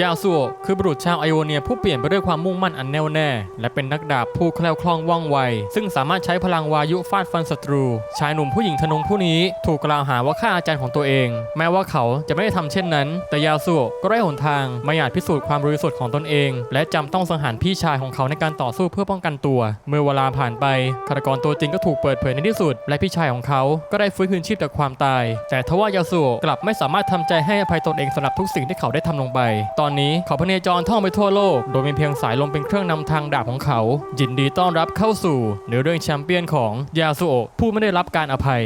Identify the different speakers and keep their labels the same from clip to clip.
Speaker 1: ยาสุคือบุรุษชาวไอโอเนียผู้เปลี่ยนไปด้วยความมุ่งมั่นอันแน่วแน่ และเป็นนักดาบผู้แคล่วคล่องว่องไว ซึ่งสามารถใช้พลังวายุฟาดฟันศัตรู ชายหนุ่มผู้หญิงทนงผู้นี้ถูกกล่าวหาว่าฆ่าอาจารย์ของตัวเอง แม้ว่าเขาจะไม่ได้ทำเช่นนั้น แต่ยาสุก็ได้หนทางไม่อาจพิสูจน์ความบริสุทธิ์ของตนเอง และจำต้องสังหารพี่ชายของเขาในการต่อสู้เพื่อป้องกันตัว เมื่อเวลาผ่านไปฆาตกรตัวจริงก็ถูกเปิดเผยในที่สุด และพี่ชายของเขาก็ได้ฟื้นคืนชีพจากความตาย แต่ทว่ายาสุกลับไม่สามารถทำใจให้อภัยตนเองสำหรับทุกสิ่งที่เขาได้ทำลงไปตอนนี้เขาพเนจรท่องไปทั่วโลก โดยมีเพียงสายลมเป็นเครื่องนำทางดาบของเขา ยินดีต้อนรับเข้าสู่เนื้อเรื่องแชมเปี้ยนของยาสุโอะผู้ไม่ได้รับการอภัย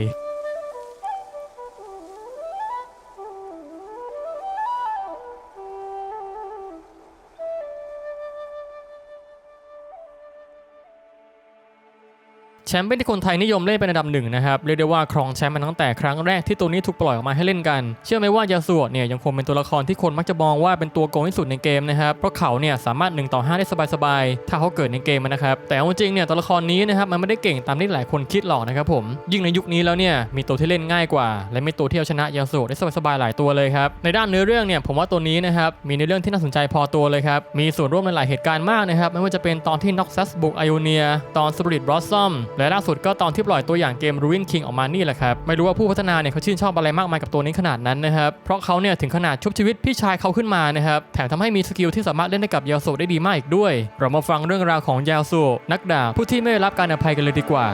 Speaker 1: แชมป์เป็นที่คนไทยนิยมเล่นเป็นอันดับหนึ่งนะครับเรียกได้ว่าครองแชมป์มาตั้งแต่ครั้งแรกที่ตัวนี้ถูกปล่อยออกมาให้เล่นกัน เชื่อไหมว่ายาสุโอะเนี่ยยังคงเป็นตัวละครที่คนมักจะมองว่าเป็นตัวโกงที่สุดในเกมนะครับเพราะเขาเนี่ยสามารถ1ต่อ5ได้สบายๆถ้าเขาเกิดในเกมนะครับแต่เอาจริงเนี่ยตัวละครนี้นะครับมันไม่ได้เก่งตามที่หลายคนคิดหรอกนะครับผมยิ่งในยุคนี้แล้วเนี่ยมีตัวที่เล่นง่ายกว่า และมีตัวที่เอาชนะยาสุโอะได้สบายๆหลายตัวเลยครับในด้านเนื้อเรื่องเนี่ยผมว่าตัวนี้นะครับมีในเรื่องที่น่าสนใจพอตัวเลยครับมีส่วนร่วมในหลายเหตุการณ์มากนะครับไม่ว่าจะเป็นตอนที่น็อกซัสบุกไอโอเนียตอนสปริตบลอสซัมและล่าสุดก็ตอนที่ปล่อยตัวอย่างเกม Ruin King ออกมานี่แหละครับ ไม่รู้ว่าผู้พัฒนาเนี่ยเขาชื่นชอบอะไรมากมายกับตัวนี้ขนาดนั้นนะครับ เพราะเขาเนี่ยถึงขนาดชุบชีวิตพี่ชายเขาขึ้นมานะครับ แถมทำให้มีสกิลที่สามารถเล่นได้กับยาโซได้ดีมากอีกด้วย เรามาฟังเรื่องราวของยาโซนักดาบผู้ที่ไม่ได้รับการอภัยกันเลยดีกว่า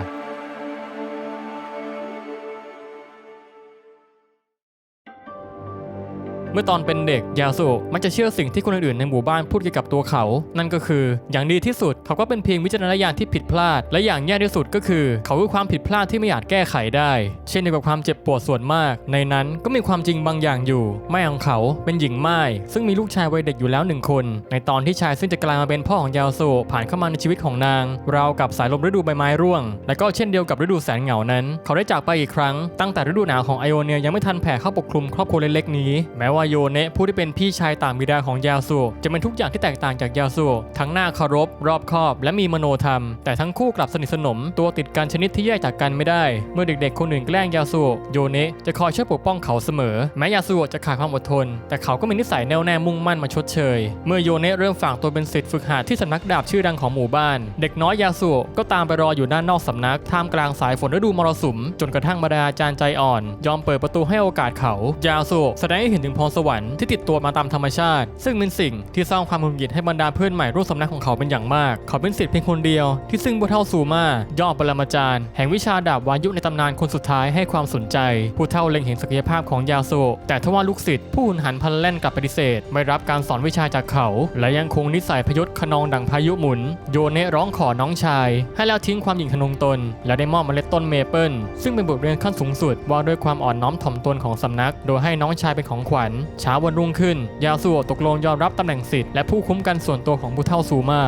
Speaker 1: เมื่อตอนเป็นเด็กยาสุมักจะเชื่อสิ่งที่คนอื่นๆในหมู่บ้านพูดเกี่ยวกับตัวเขา นั่นก็คือ อย่างดีที่สุดเขาก็เป็นเพียงวิจารณญาณที่ผิดพลาด และอย่างแย่ที่สุดก็คือ เขาคือความผิดพลาดที่ไม่อาจแก้ไขได้ เช่นเดียวกับความเจ็บปวดส่วนมาก ในนั้นก็มีความจริงบางอย่างอยู่ แม่ของเขาเป็นหญิงไม้ซึ่งมีลูกชายวัยเด็กอยู่แล้วหนึ่งคน ในตอนที่ชายซึ่งจะกลายมาเป็นพ่อของยาสุผ่านเข้ามาในชีวิตของนาง ราวกับสายลมฤดูใบไม้ร่วง และก็เช่นเดียวกับฤดูแสนเหงานั้น เขาได้จากไปอีกครั้งตั้งแต่ฤดูหนาวของไอโอเนียยังไม่ทันแผ่เข้าปกคลุมครอบครัวเล็กๆนี้แม้ว่าโยเนะผู้ที่เป็นพี่ชายต่างบิดาของยาสุจะเป็นทุกอย่างที่แตกต่างจากยาสุทั้งหน้าเคารพรอบคอบและมีมโนธรรม แต่ทั้งคู่กลับสนิทสนม ตัวติดกันชนิดที่แยกจากกันไม่ได้ เมื่อเด็กๆ คนอื่นแกล้งยาสุโยเนะจะคอยช่วยปกป้องเขาเสมอ แม้ยาสุจะขาดความอดทน แต่เขาก็มีนิสัยแน่วแน่มุ่งมั่นมาชดเชย เมื่อโยเนะเริ่มฝากตัวเป็นศิษย์ฝึกหัดที่สำนักดาบชื่อดังของหมู่บ้าน เด็กน้อยยาสุก็ตามไปรออยู่ด้านนอกสำนักท่ามกลางสายฝนฤดูมรสุม จนกระทั่งบรรดาอาจารย์ใจอ่อน ยอมเปิดประตูให้โอกาสเขายาสุแสดงให้เห็นถึงพรสวรรค์ที่ติดตัวมาตามธรรมชาติ ซึ่งเป็นสิ่งที่สร้างความหงุดหงิดให้บรรดาเพื่อนใหม่ร่วมสำนักของเขาเป็นอย่างมาก เขาเป็นศิษย์เพียงคนเดียวที่ซึ่งผู้เท่าซูมายอดปรมาจารย์ แห่งวิชาดาบวายุในตำนานคนสุดท้ายให้ความสนใจ ผู้เท่าเล็งเห็นศักยภาพของยาโซแต่ทว่าลูกศิษย์ผู้หุนหันพลันแล่นกลับปฏิเสธ ไม่รับการสอนวิชาจากเขา และยังคงนิสัยพยศขนองดังพายุหมุน โยเนะร้องขอน้องชาย ให้แล้วทิ้งความหยิ่งทะนงตน และได้มอบเมล็ดต้นเมเปิลซึ่งเป็นบทเรียนขั้นสูงสุดว่าด้วยความอ่อนน้อมถ่อมตนของสำนัก โดยให้น้องชายเป็นของขวัญเช้าวันรุ่งขึ้น ยาสูตกลงยอมรับตำแหน่งสิทธิ์และผู้คุ้มกันส่วนตัวของผู้เท่าซูมา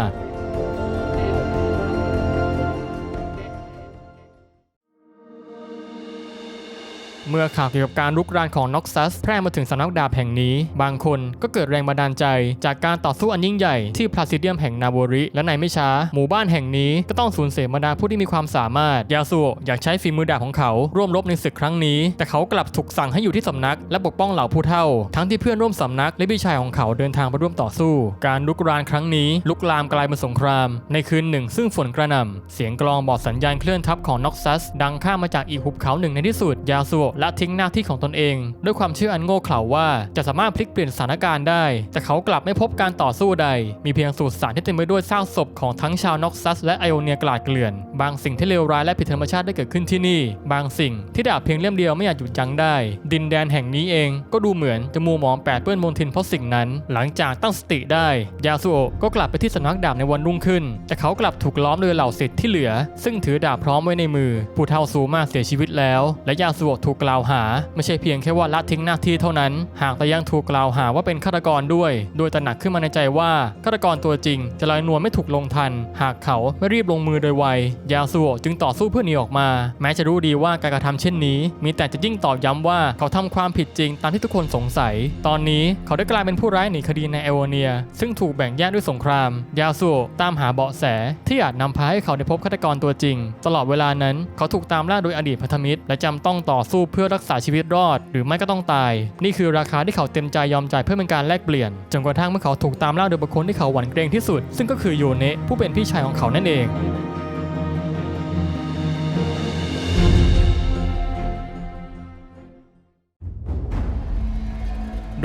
Speaker 1: เมื่อข่าวเกี่ยวกับการลุกรานของน็อกซัสแพร่มาถึงสำนักดาบแห่งนี้ บางคนก็เกิดแรงบันดาลใจ จากการต่อสู้อันยิ่งใหญ่ที่พลาซิเดียมแห่งนาโบริ และในไม่ช้า หมู่บ้านแห่งนี้ก็ต้องสูญเสียบรรดาผู้ที่มีความสามารถ ยาสุอยากใช้ฝีมือดาบของเขา ร่วมรบในศึกครั้งนี้ แต่เขากลับถูกสั่งให้อยู่ที่สำนัก และปกป้องเหล่าผู้เฒ่า ทั้งที่เพื่อนร่วมสำนักและพี่ชายของเขาเดินทางไปร่วมต่อสู้ การลุกรานครั้งนี้ลุกลามกลายเป็นสงคราม ในคืนหนึ่ง ซึ่งฝนกระหน่ำเสียงกลองบอกสัญญาณเคลื่อนทัพของน็อกซัสดังข้ามมาจากอีกหุบเขาหนึ่งในที่สุดยาสุและทิ้งหน้าที่ของตนเอง ด้วยความเชื่ออันโง่เขลาว่าจะสามารถพลิกเปลี่ยนสถานการณ์ได้ แต่เขากลับไม่พบการต่อสู้ใด มีเพียงสูตรสารที่เต็มไปด้วยซากศพของทั้งชาวน็อกซัสและไอโอเนียกลาดเกลื่อน บางสิ่งที่เลวร้ายและผิดธรรมชาติได้เกิดขึ้นที่นี่ บางสิ่งที่ดาบเพียงเล่มเดียวไม่อาจหยุดยั้งได้ ดินแดนแห่งนี้เองก็ดูเหมือนจะมัวหมองแปดเปื้อนมลทินเพราะสิ่งนั้น หลังจากตั้งสติได้ยาสุโอะก็กลับไปที่สำนักดาบในวันรุ่งขึ้น แต่เขากลับถูกล้อมโดยเหล่าศิษย์ที่เหลือ ซึ่งถือดาบพร้อมไว้ในมือผู้เฒ่าซูมาเสียชีวิตแล้ว และยาสุโอะถูกกล่าวหา ไม่ใช่เพียงแค่ว่าละทิ้งหน้าที่เท่านั้น หากแต่ยังถูกกล่าวหาว่าเป็นฆาตกรด้วย โดยตระหนักขึ้นมาในใจว่าฆาตกรตัวจริง จะลอยนวลไม่ถูกลงทัน หากเขาไม่รีบลงมือโดยไวยาสุโอะจึงต่อสู้เพื่อหนีออกมา แม้จะรู้ดีว่าการกระทำเช่นนี้ มีแต่จะยิ่งตอกย้ำว่าเขาทำความผิดจริงตามที่ทุกคนสงสัย ตอนนี้เขาได้กลายเป็นผู้ร้ายหนีคดีในเอโอเนีย ซึ่งถูกแบ่งแยกด้วยสงคราม ยาสุโอะตามหาเบาะแสที่อาจนำพาให้เขาได้พบฆาตกรตัวจริง ตลอดเวลานั้น เขาถูกตามล่าโดยอดีตพันธมิตร และจำต้องต่อสู้พื่อพื่อรักษาชีวิตรอด หรือไม่ก็ต้องตาย นี่คือราคาที่เขาเต็มใจยอมจ่ายเพื่อเป็นการแลกเปลี่ยนจนกระทั่งเมื่อเขาถูกตามล่าโดยบุคคลที่เขาหวั่นเกรงที่สุด ซึ่งก็คือโยเนะผู้เป็นพี่ชายของเขานั่นเอง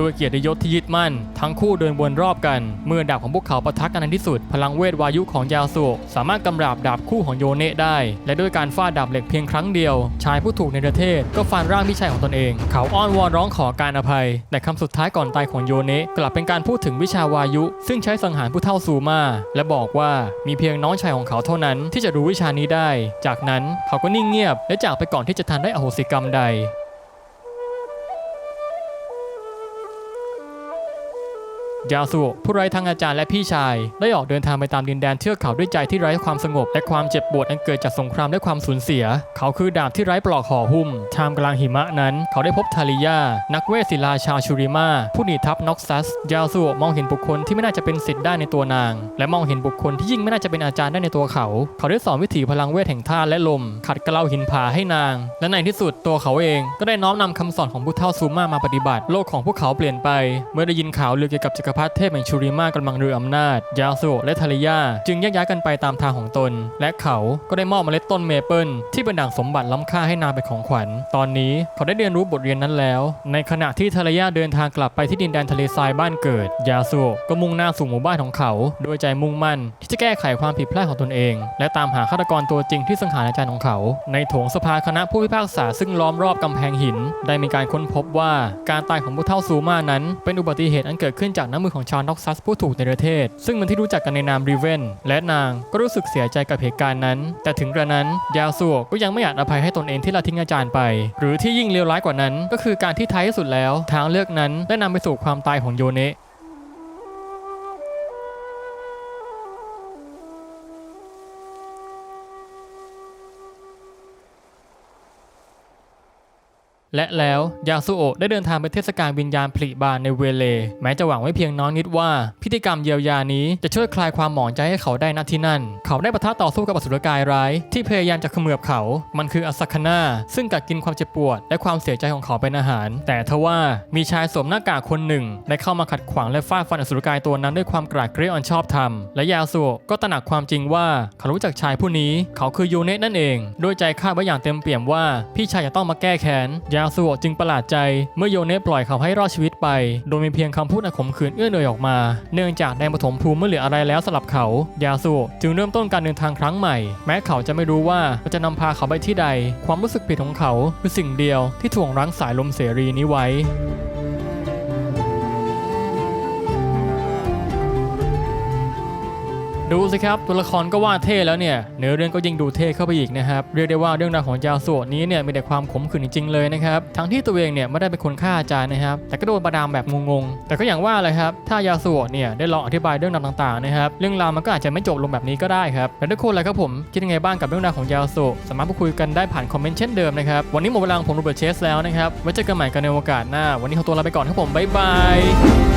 Speaker 1: โดยเกียรติยศที่ยึดมั่น ทั้งคู่เดินวนรอบกัน เมื่อดาบของพวกเขาปะทะกันในที่สุด พลังเวทวายุของยาสุกสามารถกำราบดาบคู่ของโยเนะได้ และด้วยการฟาดดาบเหล็กเพียงครั้งเดียว ชายผู้ถูกในประเทศก็ฟันร่างพี่ชายของตนเอง เขาอ้อนวอนร้องขอการอภัย แต่คำสุดท้ายก่อนตายของโยเนะกลับเป็นการพูดถึงวิชาวายุ ซึ่งใช้สังหารผู้เท่าซูมา และบอกว่ามีเพียงน้องชายของเขาเท่านั้นที่จะรู้วิชานี้ได้ จากนั้นเขาก็นิ่งเงียบและจากไปก่อนที่จะทันได้อโหสิกรรมใด ยาสุผู้ไร้ทั้งอาจารย์และพี่ชาย ได้ออกเดินทางไปตามดินแดนเทือกเขาด้วยใจที่ไร้ความสงบ และความเจ็บปวดอันเกิดจากสงครามและความสูญเสีย เขาคือดาบที่ไร้ปลอกห่อหุ้มท่ามกลางหิมะนั้น เขาได้พบทาริยา นักเวทศิลาชาวชูริมาผู้หนีทัพน็อกซัส ยาสุมองเห็นบุคคลที่ไม่น่าจะเป็นศิษย์ได้ในตัวนาง และมองเห็นบุคคลที่ยิ่งไม่น่าจะเป็นอาจารย์ได้ในตัวเขา เขาได้สอนวิถีพลังเวทแห่งธาตุและลม ขัดเกลาหินผาให้นาง และในที่สุดตัวเขาเองก็ได้น้อมนำคำสอนของพุทธเท่าซูมามาปฏิบัติ โลกของพวกเขาเปลี่ยนไป เมื่อได้ยินข่าวลือเกี่ยวกับจักรพรรดิเทพแห่งชูริมากำลังเรืออำนาจ ยาโซและทาริยา จึงแยกย้ายกันไปตามทางของตน และเขาก็ได้มอบเมล็ดต้นเมเปิลที่เป็นด่างสมบัติล้ำค่าให้นางเป็นของขวัญ ตอนนี้เขาได้เรียนรู้บทเรียนนั้นแล้ว ในขณะที่ทาริยาเดินทางกลับไปที่ดินแดนทะเลทรายบ้านเกิด ยาโซก็มุ่งหน้าสู่หมู่บ้านของเขา โดยใจมุ่งมั่น ที่จะแก้ไขความผิดพลาดของตนเอง และตามหาฆาตกรตัวจริงที่สังหารอาจารย์ของเขา ในโถงสภาคณะผู้พิพากษาซึ่งล้อมรอบกำแพงหิน ได้มีการค้นพบว่าการตายของผู้เท่าซูมานั้น เป็นอุบัติเหตุอันเกิดขึ้นจากน้ำมือของชาวน็อกซัสผู้ถูกในประเทศ ซึ่งมันที่รู้จักกันในนามริเวนและนางก็รู้สึกเสียใจกับเหตุการณ์นั้น แต่ถึงกระนั้นยาซัวก็ยังไม่อาจอภัยให้ตนเองที่ละทิ้งอาจารย์ไป หรือที่ยิ่งเลวร้ายกว่านั้น ก็คือการที่ท้ายที่สุดแล้ว ทางเลือกนั้นได้นำไปสู่ความตายของโยเนะ และแล้วยาสุโอะได้เดินทางไปเทศกาลวิญญาณผลิบานในเวเล แม้จะหวังไว้เพียงน้อยนิดว่า พิธีกรรมเยียวยานี้จะช่วยคลายความหมองใจให้เขาได้ณที่นั่น เขาได้ปะทะต่อสู้กับอสุรกายร้าย ที่พยายามจะเขมือบเขา มันคืออสัคนาซึ่งกัดกินความเจ็บปวด และความเสียใจของเขาเป็นอาหาร แต่ทว่ามีชายสวมหน้ากากคนหนึ่ง ได้เข้ามาขัดขวางและฟาดฟันอสุรกายตัวนั้นด้วยความกราดเกรียดอันชอบธรรมและยาสุโอะก็ตระหนักความจริงว่าเขารู้จักชายผู้นี้ เขาคือยูเนะนั่นเองโดยใจคาดไว้อย่างเต็มเปี่ยมว่าพี่ชายจะต้องมาแก้แค้นยาาสุโอะจึงประหลาดใจ เมื่อโยเนะปล่อยเขาให้รอดชีวิตไป โดยมีเพียงคำพูดอขมขื่นเอื้อนเอ่ยออกมา เนื่องจากในปฐมภูมิไม่เหลืออะไรแล้วสำหรับเขา ยาสุจึงเริ่มต้นการเดินทางครั้งใหม่ แม้เขาจะไม่รู้ว่าจะนำพาเขาไปที่ใด ความรู้สึกผิดของเขาคือสิ่งเดียวที่ถ่วงรั้งสายลมเสรีนี้ไว้ ดูสิครับตัวละครก็ว่าเท่แล้วเนี่ยเนื้อเรื่องก็ยิ่งดูเท่เข้าไปอีกนะครับเรียกได้ว่าเรื่องราวของยาโซะนี้เนี่ยมีแต่ความขมขื่นจริงๆเลยนะครับทั้งที่ตัวเองเนี่ยไม่ได้เป็นคนฆ่าอาจารย์นะครับ แต่ก็โดนประดามแบบงงๆแต่ก็อย่างว่าเลยครับถ้ายาโซะเนี่ยได้ลองอธิบายเรื่องราวต่างๆนะครับเรื่องราวมันก็อาจจะไม่จบลงแบบนี้ก็ได้ครับแล้วทุกคนเลยครับผมคิดยังไงบ้างกับเรื่องราวของยาโซะสามารถพูดคุยกันได้ผ่านคอมเมนต์เช่นเดิมนะครับวันนี้หมดเวลาของผมโรเบิร์ตเชสแล้วนะครับไว้เจอกันใหม่กันในโอกาสหน้า วันนี้ขอตัวลาไปก่อนครับผมบ๊ายบาย